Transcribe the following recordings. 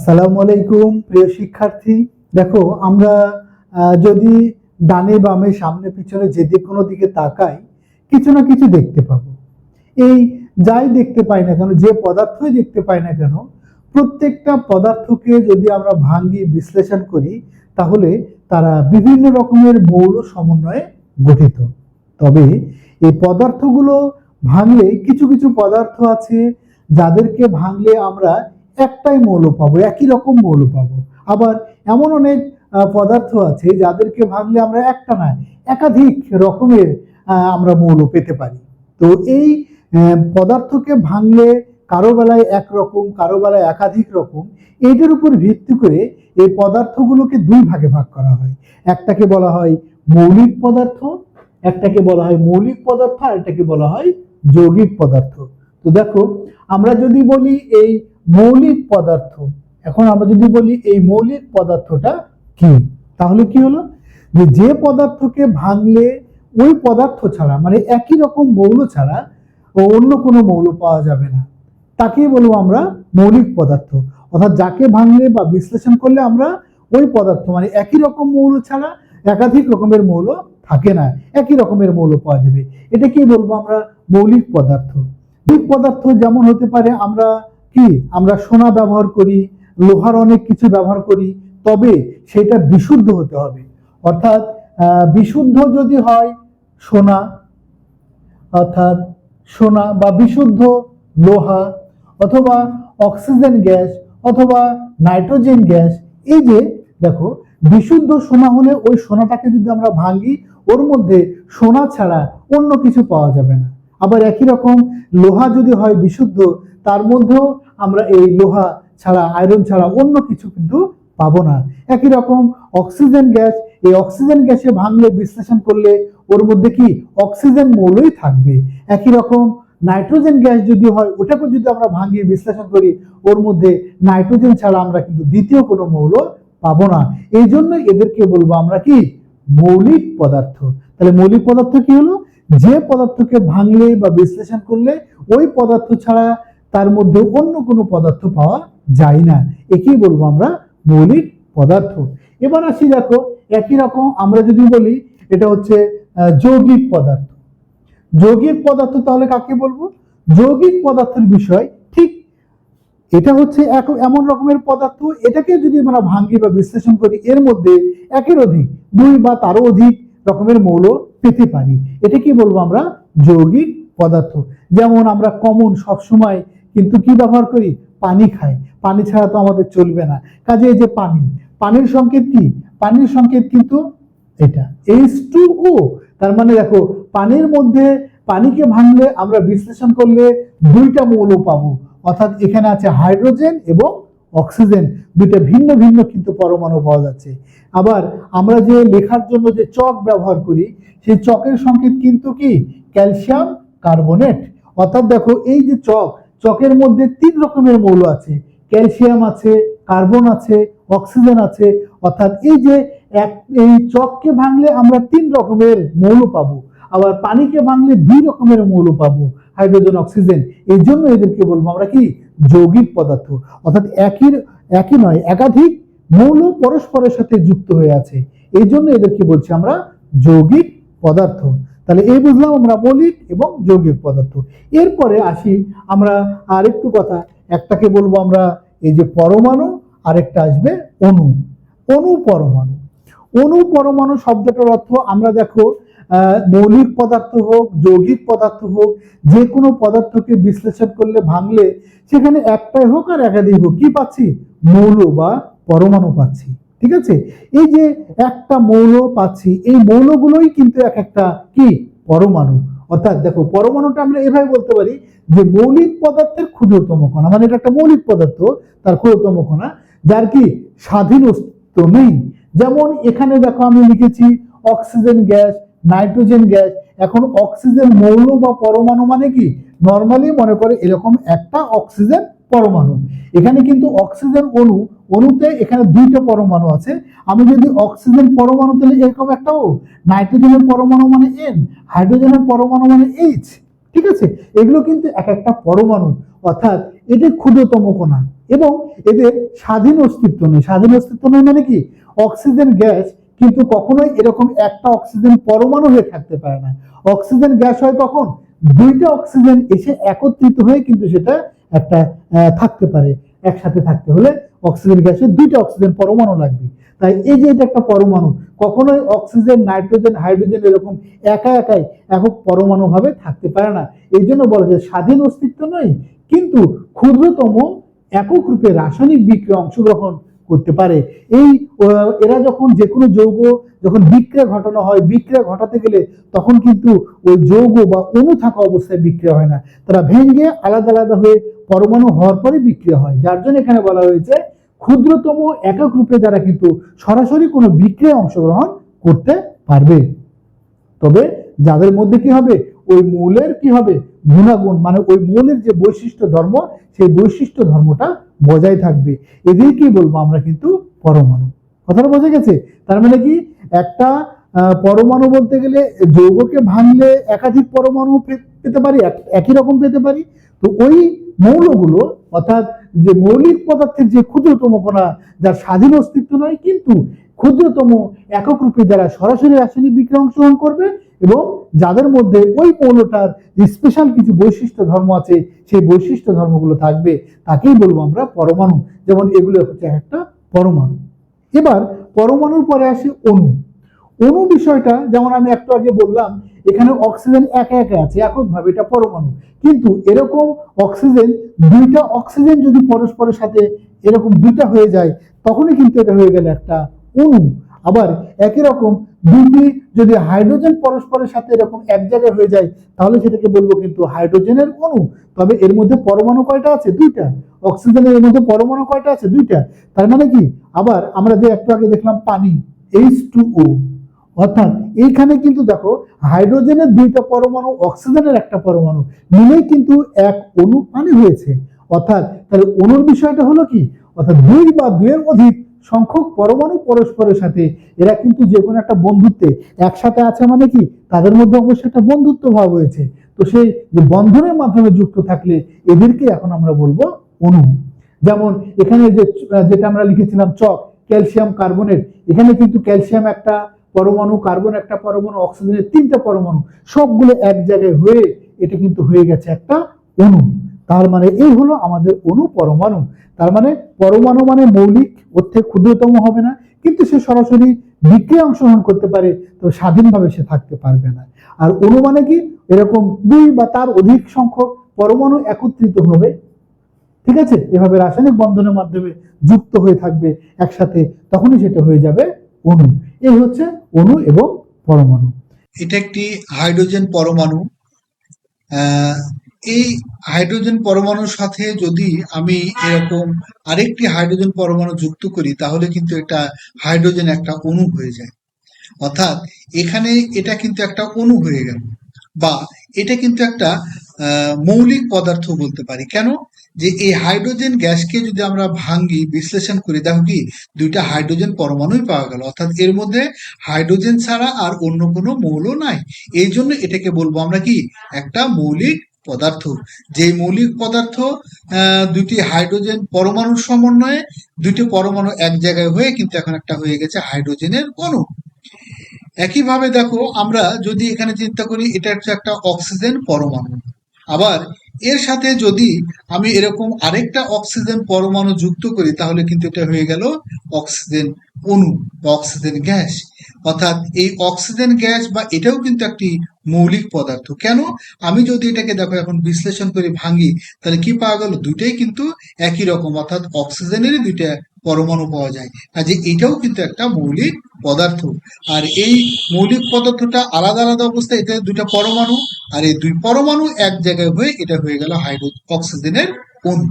আসসালামু আলাইকুম, প্রিয় শিক্ষার্থী। দেখো, আমরা যদি ডানে বামে সামনে পিছনে যে কোনো দিকে তাকাই, কিছু না কিছু দেখতে পাবো। এই যাই দেখতে পাই না কেন, যে পদার্থই দেখতে পাই না কেন, প্রত্যেকটা পদার্থকে যদি আমরা ভাঙ্গি, বিশ্লেষণ করি, তাহলে তারা বিভিন্ন রকমের মৌল সমন্বয়ে গঠিত। তবে এই পদার্থগুলো ভাঙলে কিছু কিছু পদার্থ আছে, যাদেরকে ভাঙলে আমরা একটাই মৌল পাবো, একই রকম মৌল পাবো। আবার এমন অনেক পদার্থ আছে যাদেরকে ভাঙলে আমরা একটা না একাধিক রকমের আমরা মৌল পেতে পারি। তো এই পদার্থকে ভাঙলে কারও বেলায় একরকম কারও বেলায় একাধিক রকম, এইটার উপর ভিত্তি করে এই পদার্থগুলোকে দুই ভাগে ভাগ করা হয়। একটাকে বলা হয় মৌলিক পদার্থ, একটাকে বলা হয় মৌলিক পদার্থ, আর একটাকে বলা হয় যৌগিক পদার্থ। তো দেখো, আমরা যদি বলি এই মৌলিক পদার্থ, এখন আমরা যদি বলি এই মৌলিক পদার্থটা কি? তাহলে কি হলো? যে যে পদার্থকে ভাঙলে ওই পদার্থ ছাড়া মানে একই রকম মৌল ছাড়া ও অন্য কোনো মৌল পাওয়া যাবে না। তাকেই বলব আমরা মৌলিক পদার্থ। অর্থাৎ যাকে ভাঙলে বা বিশ্লেষণ করলে আমরা ওই পদার্থ মানে একই রকম মৌল ছাড়া একাধিক রকমের মৌল থাকে না, একই রকমের মৌল পাওয়া যাবে। এটাকেই বলব আমরা মৌলিক পদার্থ। মৌলিক পদার্থ যেমন হতে পারে, আমরা কি? আমরা সোনা ব্যবহার করি, লোহার অনেক কিছু ব্যবহার করি, তবে সেটা বিশুদ্ধ হতে হবে। অর্থাৎ বিশুদ্ধ যদি হয় সোনা, অর্থাৎ সোনা বা বিশুদ্ধ লোহা অথবা অক্সিজেন গ্যাস অথবা নাইট্রোজেন গ্যাস, এই যে দেখো, বিশুদ্ধ সোনা হলে ওই সোনাটাকে যদি আমরা ভাঙি, ওর মধ্যে সোনা ছাড়া অন্য কিছু পাওয়া যাবে না। আবার একই রকম লোহা যদি হয় বিশুদ্ধ, তার মধ্যেও আমরা এই লোহা ছাড়া আয়রন ছাড়া অন্য কিছু কিন্তু পাবো না। একই রকম অক্সিজেন গ্যাস এই অক্সিজেন গ্যাসে ভাঙলে, বিশ্লেষণ করলে ওর মধ্যে কি অক্সিজেন মৌলই থাকবে। একই রকম নাইট্রোজেন গ্যাস যদি হয় ওটাকে যদি আমরা ভাঙিয়ে বিশ্লেষণ করি, ওর মধ্যে নাইট্রোজেন ছাড়া আমরা কিন্তু দ্বিতীয় কোনো মৌল পাবো না। এই জন্য এদেরকে বলব আমরা কি, মৌলিক পদার্থ। তাহলে মৌলিক পদার্থ কি হলো? যে পদার্থকে ভাঙলে বা বিশ্লেষণ করলে ওই পদার্থ ছাড়া তার মধ্যে অন্য কোনো পদার্থ পাওয়া যায় না। একেই বলব আমরা মৌলিক পদার্থ। এবার আসি দেখো, একই রকম আমরা যদি বলি, এটা হচ্ছে যৌগিক পদার্থ। যৌগিক পদার্থ তাহলে কাকে বলব? যৌগিক পদার্থের বিষয় ঠিক এটা হচ্ছে এক, এমন রকমের পদার্থ, এটাকে যদি আমরা ভাঙ্গি বা বিশ্লেষণ করি, এর মধ্যে একের অধিক, দুই বা তারও অধিক রকমের মৌল পেতে পারি। এটা কি বলব আমরা? যৌগিক পদার্থ। যেমন আমরা কমন সবসময় কিন্তু কি ব্যবহার করি? পানি খাই। পানি ছাড়া তো আমাদের চলবে না। কাজে এই যে পানি, পানির সংকেত কি? পানির সংকেত কিন্তু এটা এইচ টু ও তার মানে দেখো, পানির মধ্যে পানিকে ভাঙলে আমরা বিশ্লেষণ করলে দুইটা মৌল পাবো। অর্থাৎ এখানে আছে হাইড্রোজেন এবং অক্সিজেন দুইটা ভিন্ন ভিন্ন কিন্তু পরমাণু পাওয়া যাচ্ছে। আবার আমরা যে লেখার জন্য যে চক ব্যবহার করি, সেই চকের সংকেত কিন্তু কি? Calcium carbonate. অর্থাৎ দেখো, এই যে চক, চকের মধ্যে তিন রকমের মৌল আছে। ক্যালসিয়াম আছে, কার্বন আছে, অক্সিজেন আছে। অর্থাৎ এই যে এক, এই চককে ভাঙলে আমরা তিন রকমের মৌল পাবো। আবার পানিকে ভাঙলে দুই রকমের মৌল পাবো, হাইড্রোজেন, অক্সিজেন। এই জন্য এদেরকে বলব আমরা কি? যৌগিক পদার্থ। অর্থাৎ একই একই নয়, একাধিক মৌল পরস্পরের সাথে যুক্ত হয়ে আছে। এই জন্য এদেরকে বলছি আমরা যৌগিক পদার্থ। তাহলে এই বুঝলাম আমরা মৌলিক এবং যৌগিক পদার্থ। এরপরে আসি আমরা আর একটু কথা। একটাকে বলব আমরা এই যে পরমাণু, আরেকটা আসবে অণু। অণু পরমাণু। অণু পরমাণু শব্দটার অর্থ আমরা দেখো মৌলিক পদার্থ হোক, যৌগিক পদার্থ হোক, যে কোনো পদার্থকে বিশ্লেষণ করলে ভাঙলে সেখানে একটাই হোক আর একাধিক হোক। কি পাচ্ছি? মৌল বা পরমাণু পাচ্ছি। ঠিক আছে? এই যে একটা মৌল পাচ্ছি, এই মৌলগুলোই কিন্তু এক একটা কি? পরমাণু। অর্থাৎ দেখো, পরমাণুটা আমরা এভাবে বলতে পারি যে মৌলিক পদার্থের ক্ষুদ্রতম কণা মানে এটা একটা মৌলিক পদার্থ, তার ক্ষুদ্রতম কণা, যার কি? স্বাধীন অস্তিত্ব নেই। যেমন এখানে দেখো আমি লিখেছি, অক্সিজেন গ্যাস নাইট্রোজেন গ্যাস। এখন অক্সিজেন মৌল বা পরমাণু মানে কি? নর্মালি মনে করে এরকম একটা অক্সিজেন পরমাণু। এখানে কিন্তু অক্সিজেন অণু, অণুতে এখানে দুইটা পরমাণু আছে। আমি যদি অক্সিজেন পরমাণু, তাহলে এরকম একটা ও, নাইট্রোজেনের পরমাণু মানে এন হাইড্রোজেনের পরমাণু মানে এইচ ঠিক আছে? এগুলো কিন্তু এক একটা পরমাণু। অর্থাৎ এটি ক্ষুদ্রতম কণা। এবং এদের স্বাধীন অস্তিত্ব নেই। স্বাধীন অস্তিত্ব নেই মানে কি? অক্সিজেন গ্যাস কিন্তু কখনোই এরকম একটা অক্সিজেন পরমাণু হয়ে থাকতে পারে না। অক্সিজেন গ্যাস হয় কখন? দুইটা অক্সিজেন এসে একত্রিত হয়ে কিন্তু সেটা একটা থাকতে পারে, একসাথে থাকতে হলে অক্সিজেন গ্যাসের দুইটা অক্সিজেন পরমাণু লাগবে। তাই এই যে এটা একটা পরমাণু, কখনোই অক্সিজেন, নাইট্রোজেন, হাইড্রোজেন এরকম একা একাই একক পরমাণু ভাবে থাকতে পারে না। এই জন্য বলা যায় স্বাধীন অস্তিত্ব নয়, কিন্তু ক্ষুদ্রতম একক রূপে রাসায়নিক বিক্রিয়া অংশগ্রহণ করতে পারে। এই এরা যখন যে কোনো যৌগ যখন বিক্রিয়া ঘটানো হয়, বিক্রিয়া ঘটাতে গেলে তখন কিন্তু ওই যৌগ বা অণু থাকা অবস্থায় বিক্রিয়া হয় না। তারা ভেঙে আলাদা আলাদা হয়ে পরমাণু হওয়ার পরে বিক্রিয়া হয়। যার জন্য এখানে বলা হয়েছে, ক্ষুদ্রতম একক রূপে যারা কিন্তু সরাসরি কোনো বিক্রিয়ায় অংশগ্রহণ করতে পারবে। তবে যাদের মধ্যে কি হবে? ওই মৌলের কি হবে? গুণাগুণ মানে ওই মৌলের যে বৈশিষ্ট্য ধর্ম, সেই বৈশিষ্ট্য ধর্মটা বজায় থাকবে। এদেরকেই বলব আমরা কিন্তু? পরমাণু। কথাটা বোঝা গেছে? তার মানে কি? একটা পরমাণু বলতে গেলে যৌগকে ভাঙলে একাধিক পরমাণু পেতে পারি, এক- একই রকম পেতে পারি। তো ওই মৌলগুলো, অর্থাৎ যে মৌলিক পদার্থের যে ক্ষুদ্রতম কণা, যার স্বাধীন অস্তিত্ব নয়, কিন্তু ক্ষুদ্রতম একক রূপে যারা সরাসরি রাসায়নিক বিক্রিয়া অংশগ্রহণ করবে এবং যাদের মধ্যে ওই যে স্পেশাল কিছু বৈশিষ্ট্য ধর্ম আছে, সেই বৈশিষ্ট্য ধর্মগুলো থাকবে, তাকেই বলব আমরা পরমাণু। যেমন এগুলো হচ্ছে একটা পরমাণু। এবার পরমাণুর পরে আসে অণু। অণু বিষয়টা যেমন আমি একটু আগে বললাম, এখানে অক্সিজেন একা একা আছে, এককভাবে এটা পরমাণু। কিন্তু এরকম অক্সিজেন, দুইটা অক্সিজেন যদি পরস্পরের সাথে এরকম দুইটা হয়ে যায়, তখনই কিন্তু এটা হয়ে গেল একটা অণু। আবার একই রকম দুটি যদি হাইড্রোজেন পরস্পরের সাথে এরকম এক জায়গায় হয়ে যায়, তাহলে সেটাকে বলব কিন্তু হাইড্রোজেনের অণু। তবে এর মধ্যে পরমাণু কয়টা আছে? দুইটা। অক্সিজেনের এর মধ্যে পরমাণু কয়টা আছে? দুইটা। তার মানে কি? আবার আমরা যে একটু আগে দেখলাম পানি এইচ টু ও অর্থাৎ এইখানে কিন্তু দেখো হাইড্রোজেনের দুইটা পরমাণু, অক্সিজেনের একটা পরমাণু, মিলেই কিন্তু এক অণু পানি হয়েছে। অর্থাৎ তাহলে অণুর বিষয়টা হলো কি? অর্থাৎ দুই বা দুইয়ের অধিক সংখ্যক পরমাণু পরস্পরের সাথে, এরা কিন্তু যে কোনো একটা বন্ধুত্বে একসাথে আছে মানে কি? তাদের মধ্যে অবশ্যই একটা বন্ধুত্ব ভাব হয়েছে তো সেই যে বন্ধনের মাধ্যমে যুক্ত থাকলে এদেরকে এখন আমরা বলব অণু। যেমন এখানে যে যেটা আমরা লিখেছিলাম চক, ক্যালসিয়াম কার্বনেট, এখানে কিন্তু ক্যালসিয়াম একটা পরমাণু, কার্বন একটা পরমাণু, অক্সিজেনের তিনটা পরমাণু, সবগুলো এক জায়গায় হয়ে, এটা কিন্তু হয়ে গেছে একটা অণু। তার মানে এই হলো আমাদের অণু পরমাণু তার মানে পরমাণু মানে মৌলিক, ওর থেকে ক্ষুদ্রতম হবে না। কিন্তু সে সরাসরি বিক্রিয়া অংশগ্রহণ করতে পারে, তো স্বাধীনভাবে সে থাকতে পারবে না। আর অণু মানে কি? এরকম দুই বা তার অধিক সংখ্যক পরমাণু একত্রিত হবে। ঠিক আছে? এভাবে রাসায়নিক বন্ধনের মাধ্যমে যুক্ত হয়ে থাকবে একসাথে, তখনই সেটা হয়ে যাবে অণু। এই হচ্ছে অণু এবং পরমাণু। এটা একটি হাইড্রোজেন পরমাণু এই হাইড্রোজেন পরমাণুর সাথে যদি আমি এরকম আরেকটি হাইড্রোজেন পরমাণু যুক্ত করি, তাহলে কিন্তু এটা হাইড্রোজেন একটা অণু হয়ে যায়। অর্থাৎ এখানে এটা কিন্তু একটা অণু হয়ে গেল বা এটা কিন্তু একটা মৌলিক পদার্থ বলতে পারি। কেন? যে এই হাইড্রোজেন গ্যাসকে যদি আমরা ভাঙ্গি, বিশ্লেষণ করি, দেখো কি, দুইটা হাইড্রোজেন পরমাণুই পাওয়া গেল। অর্থাৎ এর মধ্যে হাইড্রোজেন ছাড়া আর অন্য কোনো মৌল নাই। এই জন্য এটাকে বলব আমরা কি, একটা মৌলিক পদার্থ। যে মৌলিক পদার্থ দুটি হাইড্রোজেন পরমাণুর সমন্বয়ে দুটি পরমাণু এক জায়গায় হয়ে কিন্তু এখন একটা হয়ে গেছে হাইড্রোজেনের অণু। একইভাবে দেখো, আমরা যদি এখানে চিন্তা করি, এটা হচ্ছে একটা অক্সিজেন পরমাণু। আবার এর সাথে যদি আমি এরকম আরেকটা অক্সিজেন পরমাণু যুক্ত করি, তাহলে কিন্তু এটা হয়ে গেল অক্সিজেন অণু বা অক্সিজেন গ্যাস। অর্থাৎ এই অক্সিজেন গ্যাস বা এটাও কিন্তু একটি মৌলিক পদার্থ। কেন? আমি যদি এটাকে দেখো এখন বিশ্লেষণ করে ভাঙি, তাহলে কি পাওয়া গেল? দুইটাই কিন্তু একই রকম, অর্থাৎ অক্সিজেনেরই দুইটা পরমাণু পাওয়া যায়। কাজে এটাও কিন্তু একটা মৌলিক পদার্থ। আর এই মৌলিক পদার্থটা আলাদা আলাদা অবস্থায়, এটা দুইটা পরমাণু, আর এই দুই পরমাণু এক জায়গায় হয়ে এটা হয়ে গেল হাইড্রো, অক্সিজেনের অণু।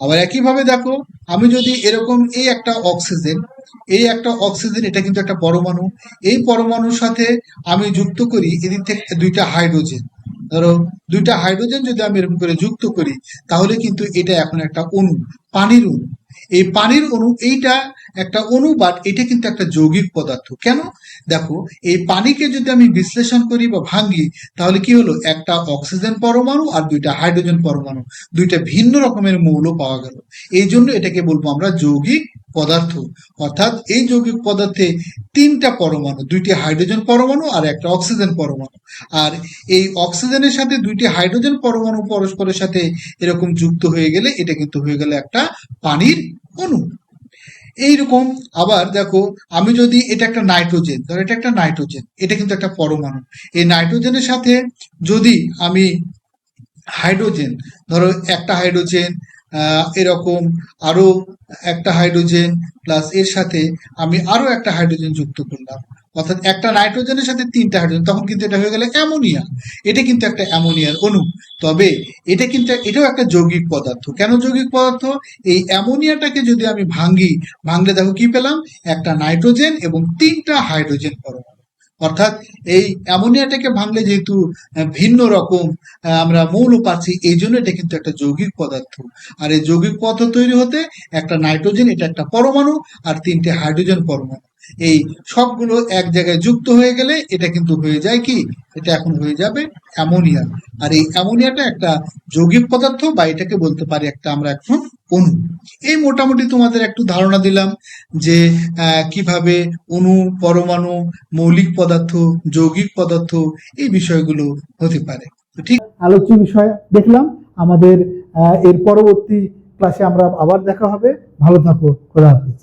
আবার একইভাবে দেখো, আমি যদি এরকম এই একটা অক্সিজেন এই একটা অক্সিজেন এটা কিন্তু একটা পরমাণু, এই পরমাণুর সাথে আমি যুক্ত করি, এদিক থেকে দুইটা হাইড্রোজেন ধরো, দুইটা হাইড্রোজেন যদি আমি এরকম করে যুক্ত করি, তাহলে কিন্তু এটা এখন একটা অণু, পানির অণু। এই পানির অণু, এইটা একটা অণু বাট এটা কিন্তু একটা যৌগিক পদার্থ। কেন? দেখো, এই পানিকে যদি আমি বিশ্লেষণ করি বা ভাঙ্গি তাহলে কি হলো? একটা অক্সিজেন পরমাণু আর দুইটা হাইড্রোজেন পরমাণু, দুইটা ভিন্ন রকমের মৌল পাওয়া গেল। এই জন্য এটাকে বলব আমরা যৌগিক পদার্থ। অর্থাৎ এই যৌগিক পদার্থে তিনটা পরমাণু, দুইটি হাইড্রোজেন পরমাণু আর একটা অক্সিজেন পরমাণু। আর এই অক্সিজেনের সাথে দুইটি হাইড্রোজেন পরমাণু পরস্পরের সাথে এরকম যুক্ত হয়ে গেলে এটা কিন্তু হয়ে গেলে একটা পানির অণু। এইরকম আবার দেখো, আমি যদি এটা একটা নাইট্রোজেন, ধরো এটা একটা নাইট্রোজেন, এটা কিন্তু একটা পরমাণু। এই নাইট্রোজেনের সাথে যদি আমি হাইড্রোজেন, ধরো একটা হাইড্রোজেন এরকম আরও একটা হাইড্রোজেন প্লাস এর সাথে আমি আরও একটা হাইড্রোজেন যুক্ত করলাম। অর্থাৎ একটা নাইট্রোজেনের সাথে তিনটা হাইড্রোজেন তখন কিন্তু এটা হয়ে গেলে অ্যামোনিয়া। এটা কিন্তু একটা অ্যামোনিয়ার অণু। তবে এটা কিন্তু এটাও একটা যৌগিক পদার্থ। কেন যৌগিক পদার্থ? এই অ্যামোনিয়াটাকে যদি আমি ভাঙ্গি, ভাঙলে দেখো কি পেলাম? একটা নাইট্রোজেন এবং তিনটা হাইড্রোজেন পরমাণু। অর্থাৎ এই অ্যামোনিয়াটাকে ভাঙলে যেহেতু ভিন্ন রকম আমরা মৌল পাচ্ছি, এই জন্য এটা কিন্তু একটা যৌগিক পদার্থ। আর এই যৌগিক পদার্থ তৈরি হতে একটা নাইট্রোজেন, এটা একটা পরমাণু, আর তিনটে হাইড্রোজেন পরমাণু। এই সবগুলো এক জায়গায় যুক্ত হয়ে গেলে এটা কিন্তু হয়ে যায় কি? এটা এখন হয়ে যাবে অ্যামোনিয়া। আর এই অ্যামোনিয়াটা একটা যৌগিক পদার্থ বা এটাকে বলতে পারি একটা আমরা এখন অণু। এই মোটামুটি তোমাদের একটু ধারণা দিলাম যে কীভাবে অণু, পরমাণু, মৌলিক পদার্থ, যৌগিক পদার্থ এই বিষয়গুলো হতে পারে। ঠিক আলোচ্য বিষয় দেখলাম। আমাদের এর পরবর্তী ক্লাসে আমরা আবার দেখা হবে। ভালো থাকো। খোদা হাফিজ।